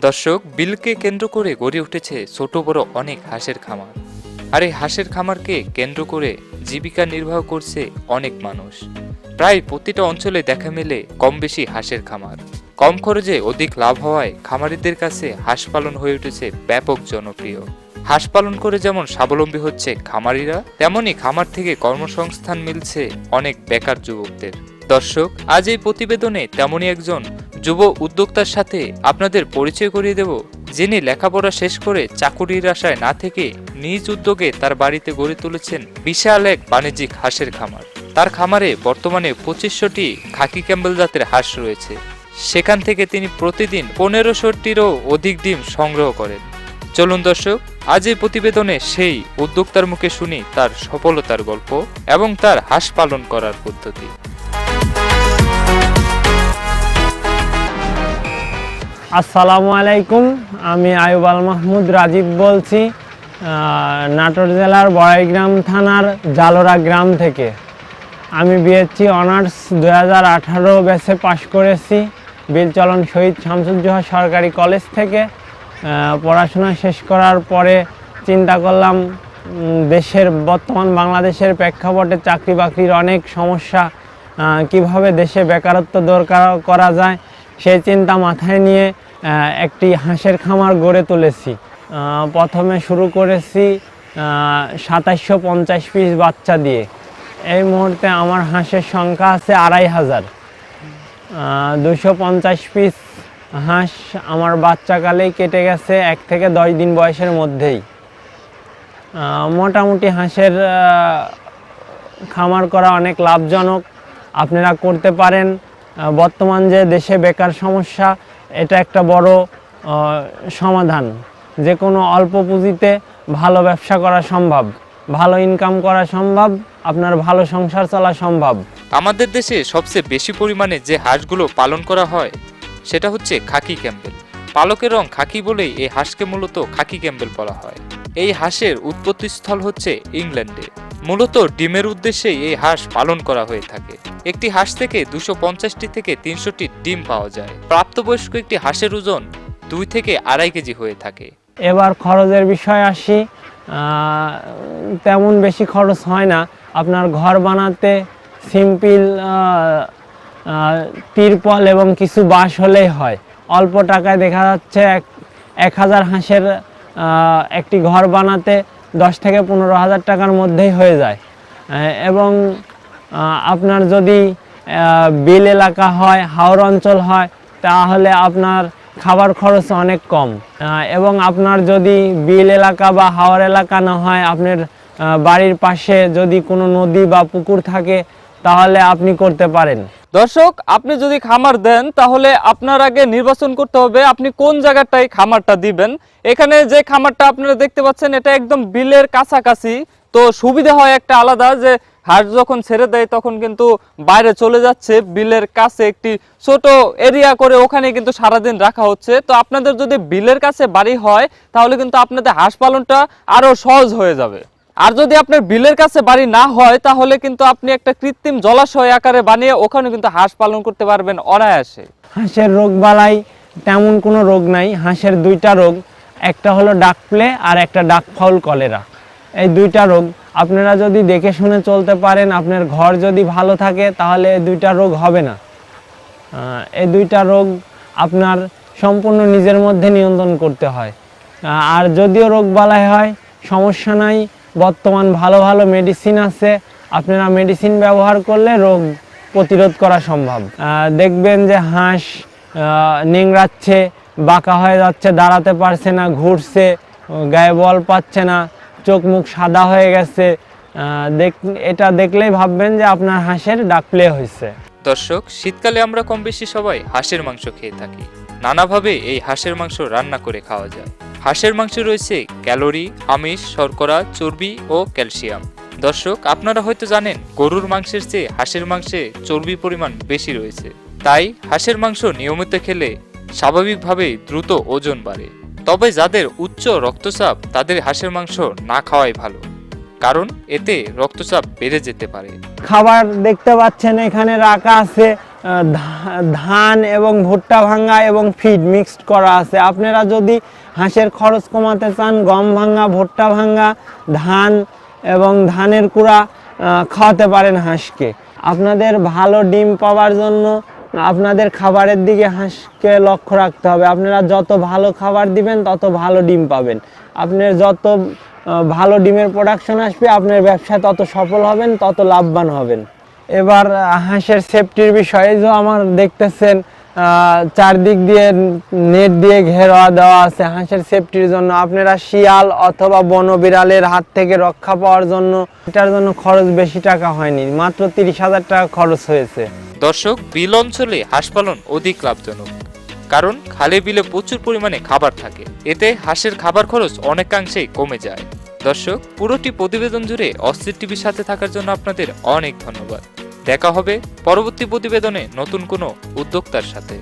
দর্শক, বিলকে কেন্দ্র করে গড়ে উঠেছে ছোট বড় অনেক হাঁসের খামার। আর এই হাঁসের খামারকে কেন্দ্র করে জীবিকা নির্বাহ করছে অনেক মানুষ। প্রায় প্রতিটা অঞ্চলে দেখা মেলে কম বেশি হাঁসের খামার। কম খরচে অধিক লাভ হওয়ায় খামারিদের কাছে হাঁস পালন হয়ে উঠেছে ব্যাপক জনপ্রিয়। হাঁস পালন করে যেমন স্বাবলম্বী হচ্ছে খামারিরা তেমনি খামার থেকে কর্মসংস্থান মিলছে অনেক বেকার যুবকদের। দর্শক, আজ এই প্রতিবেদনে তেমনই একজন যুব উদ্যোক্তার সাথে আপনাদের পরিচয় করিয়ে দেব, যিনি লেখাপড়া শেষ করে চাকুরির আশায় না থেকে নিজ উদ্যোগে তার বাড়িতে গড়ে তুলেছেন বিশাল এক বাণিজ্যিক হাঁসের খামার। তার খামারে বর্তমানে পঁচিশশোটি খাকি ক্যাম্বেল জাতের হাঁস রয়েছে। সেখান থেকে তিনি প্রতিদিন পনেরোশোটিরও অধিক ডিম সংগ্রহ করেন। চলুন দর্শক, আজ এই প্রতিবেদনে সেই উদ্যোক্তার মুখে শুনি তার সফলতার গল্প এবং তার হাঁস পালন করার পদ্ধতি। আসসালামু আলাইকুম, আমি আয়ুব আল মাহমুদ রাজীব বলছি নাটোর জেলার বড়াইগ্রাম থানার জালোরা গ্রাম থেকে। আমি বিএসসি অনার্স দু হাজার আঠারো ব্যাচে পাশ করেছি বিলচলন শহীদ শামসুজ্জোহা সরকারি কলেজ থেকে। পড়াশোনা শেষ করার পরে চিন্তা করলাম দেশের, বর্তমান বাংলাদেশের প্রেক্ষাপটে চাকরি বাকরির অনেক সমস্যা কীভাবে দেশে বেকারত্ব দূর করা- করা যায় সেই চিন্তা মাথায় নিয়ে একটি হাঁসের খামার গড়ে তুলেছি। প্রথমে শুরু করেছি সাতাশশো পঞ্চাশ পিস বাচ্চা দিয়ে। এই মুহূর্তে আমার হাঁসের সংখ্যা আছে আড়াই হাজার। দুশো পঞ্চাশ পিস হাঁস আমার বাচ্চাকালেই কেটে গেছে এক থেকে দশ দিন বয়সের মধ্যেই। মোটামুটি হাঁসের খামার করা অনেক লাভজনক। আপনারা করতে পারেন। বর্তমান যে দেশে বেকার সমস্যা, এটা একটা বড় সমাধান। যে কোনো অল্প পুঁজিতে ভালো ব্যবসা করা সম্ভব, ভালো ইনকাম করা সম্ভব, আপনার ভালো সংসার চলা সম্ভব। আমাদের দেশে সবচেয়ে বেশি পরিমাণে যে হাঁসগুলো পালন করা হয়, সেটা হচ্ছে খাকি ক্যাম্পেল পালকের রং খাকি বলেই এই হাঁসকে মূলত খাকি ক্যাম্পেল বলা হয়। এই হাঁসের উৎপত্তিস্থল হচ্ছে ইংল্যান্ডে। মূলত ডিমের উদ্দেশ্যেই এই হাঁস পালন করা হয়ে থাকে। একটি হাঁস থেকে দুশো পঞ্চাশটি থেকে তিনশোটি ডিম পাওয়া যায়। প্রাপ্তবয়স্ক একটি হাঁসের ওজন দুই থেকে আড়াই কেজি হয়ে থাকে। এবার খরচের বিষয় আসি। তেমন বেশি খরচ হয় না। আপনার ঘর বানাতে সিম্পল তিরপল এবং কিছু বাঁশ হলেই হয়। অল্প টাকায় দেখা যাচ্ছে এক হাজার হাঁসের একটি ঘর বানাতে দশ থেকে পনেরো হাজার টাকার মধ্যেই হয়ে যায়। এবং আপনার যদি বিল এলাকা হয় হাওড় অঞ্চল হয়, তাহলে আপনার খাবার খরচ অনেক কম। এবং আপনার যদি বিল এলাকা বা হাওড় এলাকা না হয়, আপনার বাড়ির পাশে যদি কোনো নদী বা পুকুর থাকে, তাহলে আপনি করতে পারেন। দর্শক, আপনি যদি খামার দেন, তাহলে আপনার আগে নির্বাচন করতে হবে আপনি কোন জায়গাটায় খামারটা দিবেন। এখানে যে খামারটা আপনারা দেখতে পাচ্ছেন, এটা একদম বিলের কাছাকাছি। তো সুবিধা হয় একটা আলাদা যে হাট যখন ছেড়ে দেয়, তখন কিন্তু বাইরে চলে যাচ্ছে বিলের কাছে একটি ছোট এরিয়া করে ওখানে কিন্তু সারাদিন রাখা হচ্ছে। তো আপনাদের যদি বিলের কাছে বাড়ি হয়, তাহলে কিন্তু আপনাদের হাঁস পালনটা আরও সহজ হয়ে যাবে। আর যদি আপনার বিলের কাছে বাড়ি না হয়, তাহলে কিন্তু আপনি একটা কৃত্রিম জলাশয় আকারে বানিয়ে ওখানে কিন্তু হাঁস পালন করতে পারবেন অনায়াসে। হাঁসের রোগ বালাই তেমন কোনো রোগ নাই। হাঁসের দুইটা রোগ, একটা হলো ডাক প্লে আর একটা ডাক ফাউল কলেরা। এই দুইটা রোগ আপনারা যদি দেখে শুনে চলতে পারেন, আপনার ঘর যদি ভালো থাকে, তাহলে এই দুইটা রোগ হবে না। এই দুইটা রোগ আপনার সম্পূর্ণ নিজের মধ্যে নিয়ন্ত্রণ করতে হয়। আর যদিও রোগ বালাই হয়, সমস্যা নাই বর্তমান ভালো ভালো মেডিসিন আছে, আপনারা মেডিসিন ব্যবহার করলে রোগ প্রতিরোধ করা সম্ভব। দেখবেন যে হাঁস নিংড়াচ্ছে, বাঁকা হয়ে যাচ্ছে, দাঁড়াতে পারছে না, ঘুরছে, গায়ে বল পাচ্ছে না, চোখ মুখ সাদা হয়ে গেছে। দেখ, এটা দেখলেই ভাববেন যে আপনার হাঁসের ডাক প্লে হয়েছে। দর্শক, শীতকালে আমরা কম বেশি সবাই হাঁসের মাংস খেয়ে থাকি। নানাভাবে এই হাঁসের মাংস রান্না করে খাওয়া যায়। হাঁসের মাংসে রয়েছে ক্যালোরি, আমিষ, শর্করা, চর্বি ও ক্যালসিয়াম। দর্শক, আপনারা হয়তো জানেন, গরুর মাংসের চেয়ে হাঁসের মাংসে চর্বি পরিমাণ বেশি রয়েছে। তাই হাঁসের মাংস নিয়মিত খেলে স্বাভাবিকভাবেই দ্রুত ওজন বাড়ে। তবে যাদের উচ্চ রক্তচাপ, তাদের হাঁসের মাংস না খাওয়াই ভালো। কারণ এতে রক্তচাপ বেড়ে যেতে পারে। খাবার দেখতে পাচ্ছেন, এখানে রাখা আছে ধান এবং ভুট্টা ভাঙ্গা এবং ফিড মিক্সড করা আছে। আপনারা যদি হাঁসের খরচ কমাতে চান, গম ভাঙ্গা ভুট্টা ভাঙ্গা ধান এবং ধানের কুড়া খাওয়াতে পারেন হাঁসকে। আপনাদের ভালো ডিম পাওয়ার জন্য আপনাদের খাবারের দিকে হাঁসকে লক্ষ্য রাখতে হবে। আপনারা যত ভালো খাবার দিবেন, তত ভালো ডিম পাবেন। আপনার যত ভালো ডিমের প্রোডাকশন আসবে, আপনার ব্যবসায় তত সফল হবেন, তত লাভবান হবেন। এবার হাঁসের সেফটির বিষয়ে যে আমার দেখতেছেন চারদিক দিয়ে নেট দিয়ে ঘেরা দেওয়া আছে। হাঁসের সেফটির জন্য আপনারা শিয়াল অথবা বন বিড়ালের হাত থেকে রক্ষা পাওয়ার জন্য এটার জন্য খরচ বেশি টাকা হয়নি, মাত্র তিরিশ হাজার টাকা খরচ হয়েছে। দর্শক, বিল অঞ্চলে হাঁস পালন অধিক লাভজনক, কারণ খালে বিলে প্রচুর পরিমাণে খাবার থাকে। এতে হাঁসের খাবার খরচ অনেকাংশেই কমে যায়। দর্শক, পুরোটি প্রতিবেদন জুড়ে অস্থির টিভির সাথে থাকার জন্য আপনাদের অনেক ধন্যবাদ। দেখা হবে পরবর্তী প্রতিবেদনে নতুন কোনো উদ্যোক্তার সাথে।